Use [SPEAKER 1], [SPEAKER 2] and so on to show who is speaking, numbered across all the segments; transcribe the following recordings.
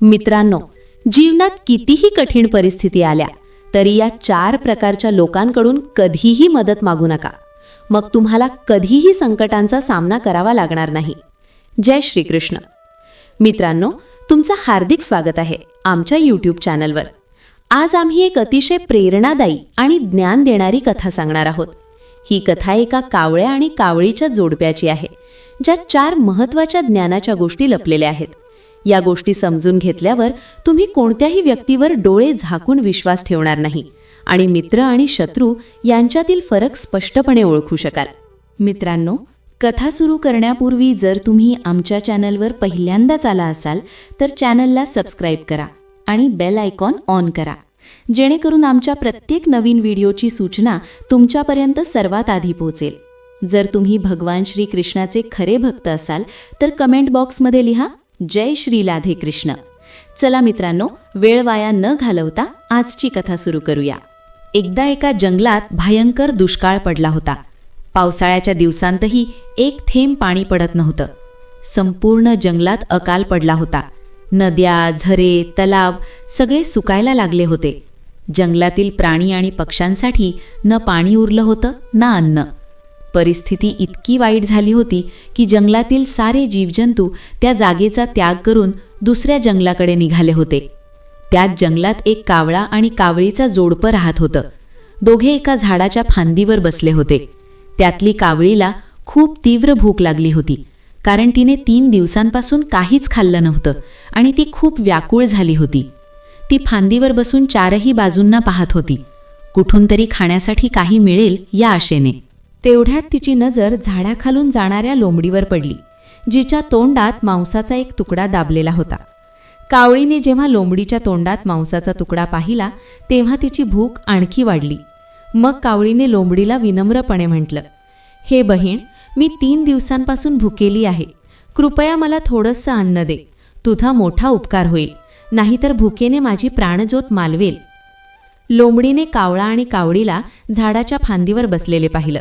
[SPEAKER 1] मित्रांनो जीवनात कितीही कठीण परिस्थिती आल्या तरी या चार प्रकारच्या लोकांकडून कधीही मदत मागू नका. मग तुम्हाला कधीही संकटांचा सामना करावा लागणार नाही. जय श्रीकृष्ण. मित्रांनो तुमचं हार्दिक स्वागत आहे आमच्या यूट्यूब चॅनलवर. आज आम्ही एक अतिशय प्रेरणादायी आणि ज्ञान देणारी कथा सांगणार आहोत. ही कथा एका कावळ्या आणि कावळीच्या जोडप्याची आहे ज्यात चार महत्त्वाच्या ज्ञानाच्या गोष्टी लपलेल्या आहेत. या गोष्टी समजून घेतल्यावर तुम्ही कोणत्याही व्यक्तीवर डोळे झाकून विश्वास ठेवणार नाही. आणि मित्र आणि शत्रू यांच्यातील फरक स्पष्टपणे ओळखू शकाल. मित्रांनो कथा सुरू करण्यापूर्वी जर तुम्ही आमच्या चॅनलवर पहिल्यांदाच आला असाल तर चॅनलला सबस्क्राईब करा आणि बेल आयकॉन ऑन करा. जेणेकरून आमच्या प्रत्येक नवीन व्हिडिओची सूचना तुमच्यापर्यंत सर्वात आधी पोहोचेल. जर तुम्ही भगवान श्रीकृष्णाचे खरे भक्त असाल तर कमेंट बॉक्समध्ये लिहा जय श्री राधे कृष्ण. चला मित्रांनो वेळ वाया न घालवता आजची कथा सुरू करूया. एकदा एका जंगलात भयंकर दुष्काळ पडला होता. पावसाळ्याच्या दिवसांतही एक थेंब पाणी पडत नव्हतं. संपूर्ण जंगलात अकाल पडला होता. नद्या झरे तलाव सगळे सुकायला लागले होते. जंगलातील प्राणी आणि पक्ष्यांसाठी न पाणी उरलं होतं ना अन्न. परिस्थिती इतकी वाईट झाली होती की जंगलातील सारे जीवजंतू त्या जागेचा त्याग करून दुसऱ्या जंगलाकडे निघाले होते. त्यात जंगलात एक कावळा आणि कावळीचा जोडपं राहत होतं. दोघे एका झाडाच्या फांदीवर बसले होते. त्यातली कावळीला खूप तीव्र भूक लागली होती कारण तिने तीन दिवसांपासून काहीच खाल्लं नव्हतं आणि ती खूप व्याकुळ झाली होती. ती फांदीवर बसून चारही बाजूंना पाहत होती. कुठून तरी खाण्यासाठी काही मिळेल या आशेने. तेवढ्यात तिची नजर झाडाखालून जाणाऱ्या लोंबडीवर पडली जिच्या तोंडात मांसाचा एक तुकडा दाबलेला होता. कावळीने जेव्हा लोंबडीच्या तोंडात मांसाचा तुकडा पाहिला तेव्हा तिची भूक आणखी वाढली. मग कावळीने लोंबडीला विनम्रपणे म्हटलं हे बहीण मी तीन दिवसांपासून भुकेली आहे. कृपया मला थोडंसं अन्न दे. तुझा मोठा उपकार होईल. नाहीतर भुकेने माझी प्राणज्योत मालवेल. लोंबडीने कावळा आणि कावळीला झाडाच्या फांदीवर बसलेले पाहिलं.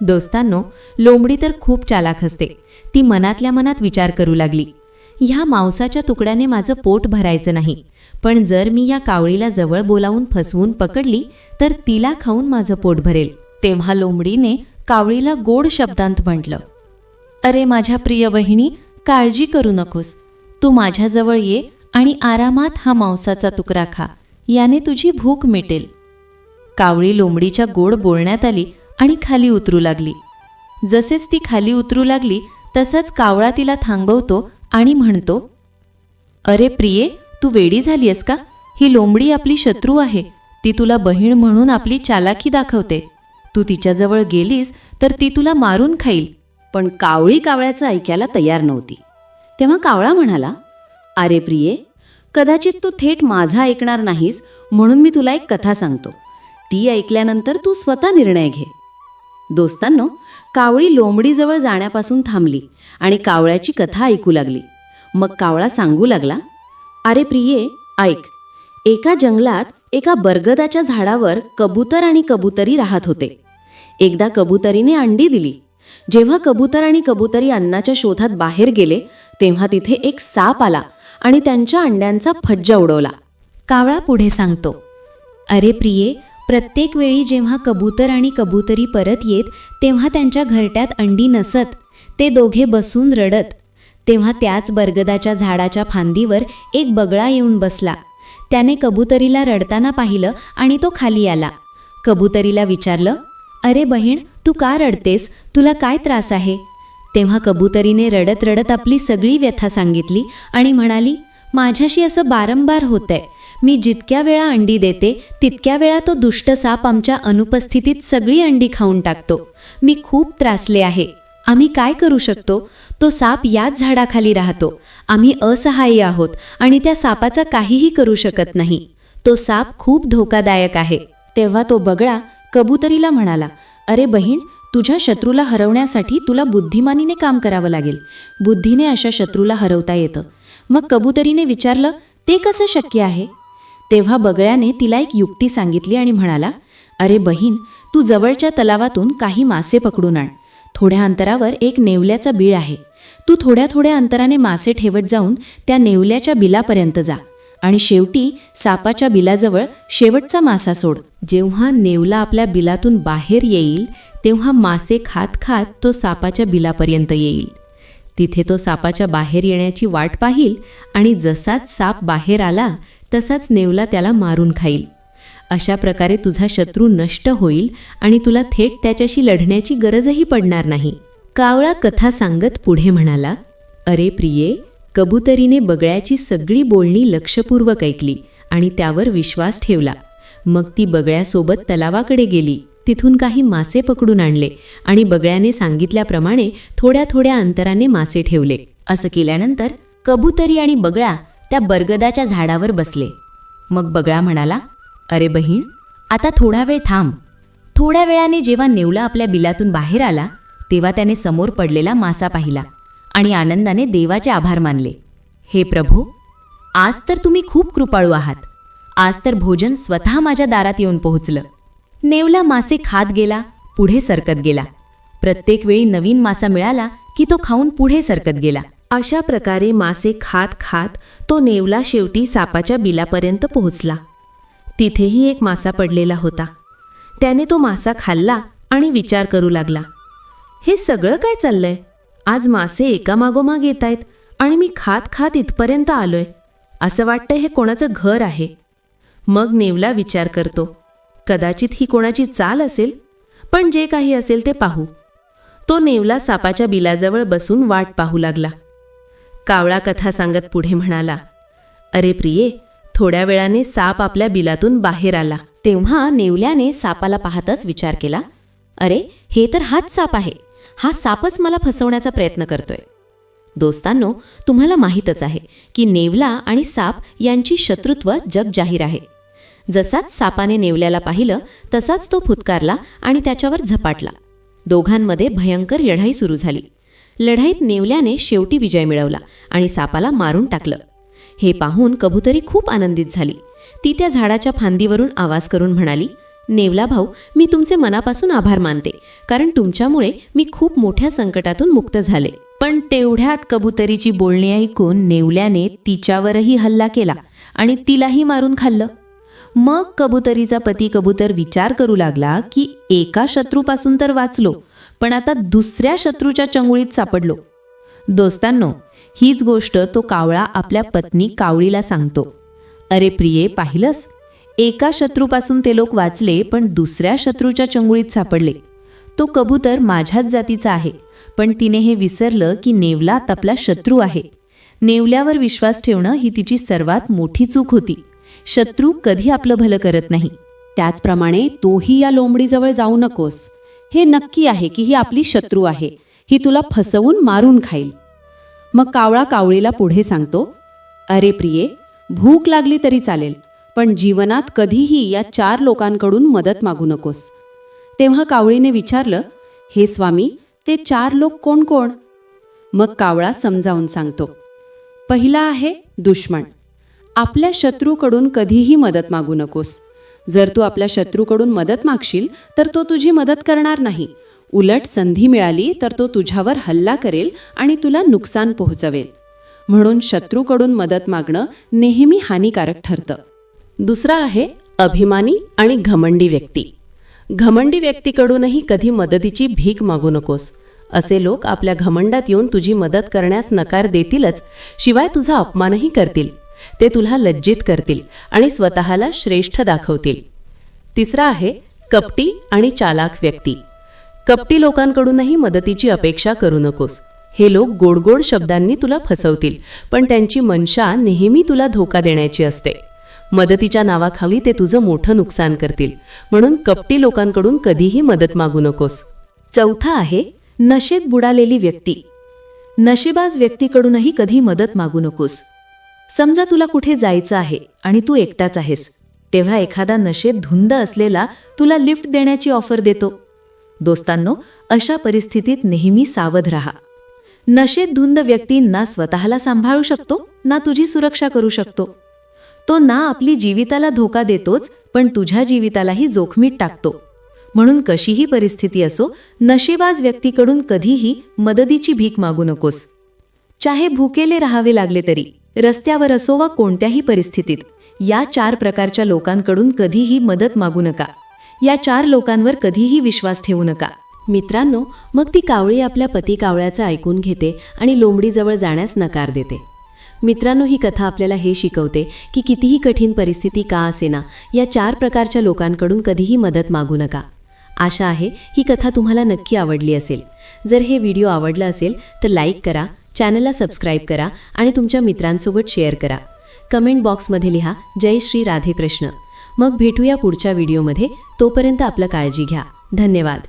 [SPEAKER 1] दोस्तांनो लोंबडी तर खूप चालाक असते. ती मनातल्या मनात विचार करू लागली. ह्या मांसाच्या तुकड्याने माझं पोट भरायचं नाही. पण जर मी या कावळीला जवळ बोलावून फसवून पकडली तर तिला खाऊन माझं पोट भरेल. तेव्हा लोंबडीने कावळीला गोड शब्दांत म्हटलं अरे माझ्या प्रिय बहिणी काळजी करू नकोस. तू माझ्याजवळ ये आणि आरामात हा मांसाचा तुकडा खा. याने तुझी भूक मिटेल. कावळी लोंबडीच्या गोड बोलण्यात आली आणि खाली उतरू लागली. जसेच ती खाली उतरू लागली तसाच कावळा तिला थांबवतो आणि म्हणतो अरे प्रिये तू वेडी झालीयस का? ही लोंबडी आपली शत्रू आहे. ती तुला बहीण म्हणून आपली चालाकी दाखवते. तू तिच्याजवळ गेलीस तर ती तुला मारून खाईल.
[SPEAKER 2] पण कावळी कावळ्याचं ऐकायला तयार नव्हती. तेव्हा कावळा म्हणाला अरे प्रिये कदाचित तू थेट माझा ऐकणार नाहीस म्हणून मी तुला एक कथा सांगतो. ती ऐकल्यानंतर तू स्वतः निर्णय घे. दोस्तांनो कावळी लोंबडीजवळ जाण्यापासून थांबली आणि कावळ्याची कथा ऐकू लागली. मग कावळा सांगू लागला अरे प्रिये ऐक. एका जंगलात एका बरगदाच्या झाडावर कबूतर आणि कबुतरी राहत होते. एकदा कबुतरीने अंडी दिली. जेव्हा कबूतर आणि कबुतरी अन्नाच्या शोधात बाहेर गेले तेव्हा तिथे एक साप आला आणि त्यांच्या अंड्यांचा फज्जा उडवला.
[SPEAKER 1] कावळा पुढे सांगतो अरे प्रिये प्रत्येक वेळी जेव्हा कबूतर आणि कबुतरी परत येत तेव्हा त्यांच्या घरट्यात अंडी नसत. ते दोघे बसून रडत. तेव्हा त्याच बरगदाच्या झाडाच्या फांदीवर एक बगळा येऊन बसला. त्याने कबुतरीला रडताना पाहिलं आणि तो खाली आला. कबुतरीला विचारलं अरे बहीण तू का रडतेस? तुला काय त्रास आहे? तेव्हा कबुतरीने रडत रडत आपली सगळी व्यथा सांगितली आणि म्हणाली माझ्याशी असं बारंबार होतंय. मी जितक्या वेळा अंडी देते तितक्या वेळा तो दुष्ट साप आमच्या अनुपस्थितीत सगळी अंडी खाऊन टाकतो. मी खूप त्रासले आहे. आम्ही काय करू शकतो? तो साप याच झाडाखाली राहतो. आम्ही असहाय्य आहोत आणि त्या सापाचा काहीही करू शकत नाही. तो साप खूप धोकादायक आहे.
[SPEAKER 2] तेव्हा तो बगळा कबुतरीला म्हणाला अरे बहीण तुझ्या शत्रूला हरवण्यासाठी तुला बुद्धिमानीने काम करावं लागेल. बुद्धीने अशा शत्रूला हरवता येतं. मग कबुतरीने विचारलं ते कसं शक्य आहे? तेव्हा बगळ्याने तिला एक युक्ती सांगितली आणि म्हणाला अरे बहीण तू जवळच्या तलावातून काही मासे पकडून आण. थोड्या अंतरावर एक नेवल्याचा बीळ आहे. तू थोड्या थोड्या अंतराने मासे ठेवत जाऊन त्या नेवल्याच्या बिलापर्यंत जा. आणि शेवटी सापाच्या बिलाजवळ शेवटचा मासा सोड.
[SPEAKER 1] जेव्हा नेवला आपल्या बिलातून बाहेर येईल तेव्हा मासे खात खात तो सापाच्या बिलापर्यंत येईल. तिथे तो सापाच्या बाहेर येण्याची वाट पाहील आणि जसाच साप बाहेर आला तसाच नेवला त्याला मारून खाईल. अशा प्रकारे तुझा शत्रू नष्ट होईल आणि तुला थेट त्याच्याशी लढण्याची गरजही पडणार नाही. कावळा कथा सांगत पुढे म्हणाला अरे प्रिये कबुतरीने बगळ्याची सगळी बोलणी लक्षपूर्वक ऐकली आणि त्यावर विश्वास ठेवला. मग ती बगळ्यासोबत तलावाकडे गेली. तिथून काही मासे पकडून आणले आणि बगळ्याने सांगितल्याप्रमाणे थोड्या थोड्या अंतराने मासे ठेवले.
[SPEAKER 2] असं केल्यानंतर कबुतरी आणि बगळा त्या बरगदाच्या झाडावर बसले. मग बगळा म्हणाला अरे बहीण आता थोडा वेळ थांब. थोड्या वेळाने जेव्हा नेवला आपल्या बिलातून बाहेर आला तेव्हा त्याने समोर पडलेला मासा पाहिला आणि आनंदाने देवाचे आभार मानले. हे प्रभू आज तर तुम्ही खूप कृपाळू आहात. आज तर भोजन स्वतः माझ्या दारात येऊन पोहोचलं. नेवला मासे खात गेला पुढे सरकत गेला. प्रत्येक वेळी नवीन मासा मिळाला की तो खाऊन पुढे सरकत गेला.
[SPEAKER 1] अशा प्रकारे मासे खात खात तो नेवला शेवटी सापाच्या बिलापर्यंत पोहोचला. तिथेही एक मासा पडलेला होता. त्याने तो मासा खाल्ला आणि विचार करू लागला. हे सगळं काय चाललंय? आज मासे एकामागोमाग येत आहेत आणि मी खात खात इथपर्यंत आलोय. असं वाटतंय हे कोणाचं घर आहे. मग नेवला विचार करतो. कदाचित ही कोणाची चाल असेल? पण जे काही असेल ते पाहू. तो नेवला सापाच्या बिलाजवळ बसून वाट पाहू लागला. कावळा कथा सांगत पुढे म्हणाला अरे प्रिये थोड्या वेळाने साप आपल्या बिलातून बाहेर आला.
[SPEAKER 2] तेव्हा नेवल्याने सापाला पाहतच विचार केला अरे हे तर हाच साप आहे. हा सापच मला फसवण्याचा प्रयत्न करतोय. दोस्तांनो तुम्हाला माहीतच आहे की नेवला आणि साप यांची शत्रुत्व जग जाहीर आहे. जसाच सापाने नेवल्याला पाहिलं तसाच तो फुतकारला आणि त्याच्यावर झपाटला. दोघांमध्ये भयंकर लढाई सुरू झाली. लढाईत नेवल्याने शेवटी विजय मिळवला आणि सापाला मारून टाकलं. हे पाहून कबुतरी खूप आनंदित झाली. ती त्या झाडाच्या फांदीवरून आवाज करून म्हणाली नेवला भाऊ मी तुमचे मनापासून आभार मानते कारण तुमच्यामुळे मी खूप मोठ्या संकटातून मुक्त झाले पण तेवढ्यात कबुतरीची बोलणी ऐकून नेवल्याने तिच्यावरही हल्ला केला आणि तिलाही मारून खाल्लं. मग कबुतरीचा पती कबूतर विचार करू लागला की एका शत्रूपासून तर वाचलो पण आता दुसऱ्या शत्रूच्या चंगुळीत सापडलो. दोस्तांनो हीच गोष्ट तो कावळा आपल्या पत्नी कावळीला सांगतो. अरे प्रिये पाहिलंस? एका शत्रूपासून ते लोक वाचले पण दुसऱ्या शत्रूच्या चंगुळीत सापडले. तो कबूतर माझ्याच जातीचा आहे पण तिने हे विसरलं की नेवलात आपला शत्रू आहे. नेवल्यावर विश्वास ठेवणं ही तिची सर्वात मोठी चूक होती. शत्रू कधी आपलं भलं करत नाही.
[SPEAKER 1] त्याचप्रमाणे तोही या लोंबडीजवळ जाऊ नकोस. हे नक्की आहे की ही आपली शत्रू आहे. ही तुला फसवून मारून खाईल. मग कावळा कावळीला पुढे सांगतो अरे प्रिये भूक लागली तरी चालेल पण जीवनात कधीही या चार लोकांकडून मदत मागू नकोस. तेव्हा कावळीने विचारलं हे स्वामी ते चार लोक कोण कोण? मग कावळा समजावून सांगतो पहिला आहे दुश्मन. आपल्या शत्रूकडून कधीही मदत मागू नकोस. जर तू आपल्या शत्रूकडून मदत मागशील तर तो तुझी मदत करणार नाही. उलट संधी मिळाली तर तो तुझ्यावर हल्ला करेल आणि तुला नुकसान पोहोचवेल. म्हणून शत्रूकडून मदत मागणं नेहमी हानिकारक ठरतं. दुसरा आहे अभिमानी आणि घमंडी व्यक्ती. घमंडी व्यक्तीकडूनही कधी मदतीची भीक मागू नकोस. असे लोक आपल्या घमंडात येऊन तुझी मदत करण्यास नकार देतीलच शिवाय तुझा अपमानही करतील. ते तुला लज्जित करतील आणि स्वतःला श्रेष्ठ दाखवतील. तिसरा आहे कपटी आणि चालाक व्यक्ती. कपटी लोकांकडूनही मदतीची अपेक्षा करू नकोस. हे लोक गोडगोड शब्दांनी तुला फसवतील पण त्यांची मनशा नेहमी तुला धोका देण्याची असते. मदतीच्या नावाखाली ते तुझं मोठं नुकसान करतील. म्हणून कपटी लोकांकडून कधीही मदत मागू नकोस. चौथा आहे नशेत बुडालेली व्यक्ती. नशेबाज व्यक्तीकडूनही कधी मदत मागू नकोस. समजा तुला कुठे जायचं आहे आणि तू एकटाच आहेस तेव्हा एखादा नशेत धुंद असलेला तुला लिफ्ट देण्याची ऑफर देतो. दोस्तांनो अशा परिस्थितीत नेहमी सावध राहा. नशेत धुंद व्यक्ती ना स्वतःला सांभाळू शकतो ना तुझी सुरक्षा करू शकतो. तो ना आपली जीविताला धोका देतोच पण तुझ्या जीवितालाही जोखमीत टाकतो. म्हणून कशीही परिस्थिती असो नशेबाज व्यक्तीकडून कधीही मदतीची भीक मागू नकोस. चाहे भुकेले राहावे लागले तरी. रस्त्यावर असो वा कोणत्याही परिस्थितीत या चार प्रकारच्या लोकांकडून कधीही मदत मागू नका. या चार लोकांवर कधीही विश्वास ठेवू नका. मित्रांनो मग ती कावळी आपल्या पती कावळ्याचं ऐकून घेते आणि लोंबडीजवळ जाण्यास नकार देते. मित्रांनो ही कथा आपल्याला हे शिकवते की कितीही कठीण परिस्थिती का असेना या चार प्रकारच्या लोकांकडून कधीही मदत मागू नका. आशा आहे ही कथा तुम्हाला नक्की आवडली असेल. जर हे व्हिडिओ आवडला असेल तर लाईक करा चॅनलला सबस्क्राईब करा आणि तुमच्या मित्रांसोबत शेअर करा. कमेंट बॉक्समध्ये लिहा जय श्री राधे कृष्ण मग भेटूया पुढच्या व्हिडिओमध्ये तोपर्यंत आपलं काळजी घ्या. धन्यवाद.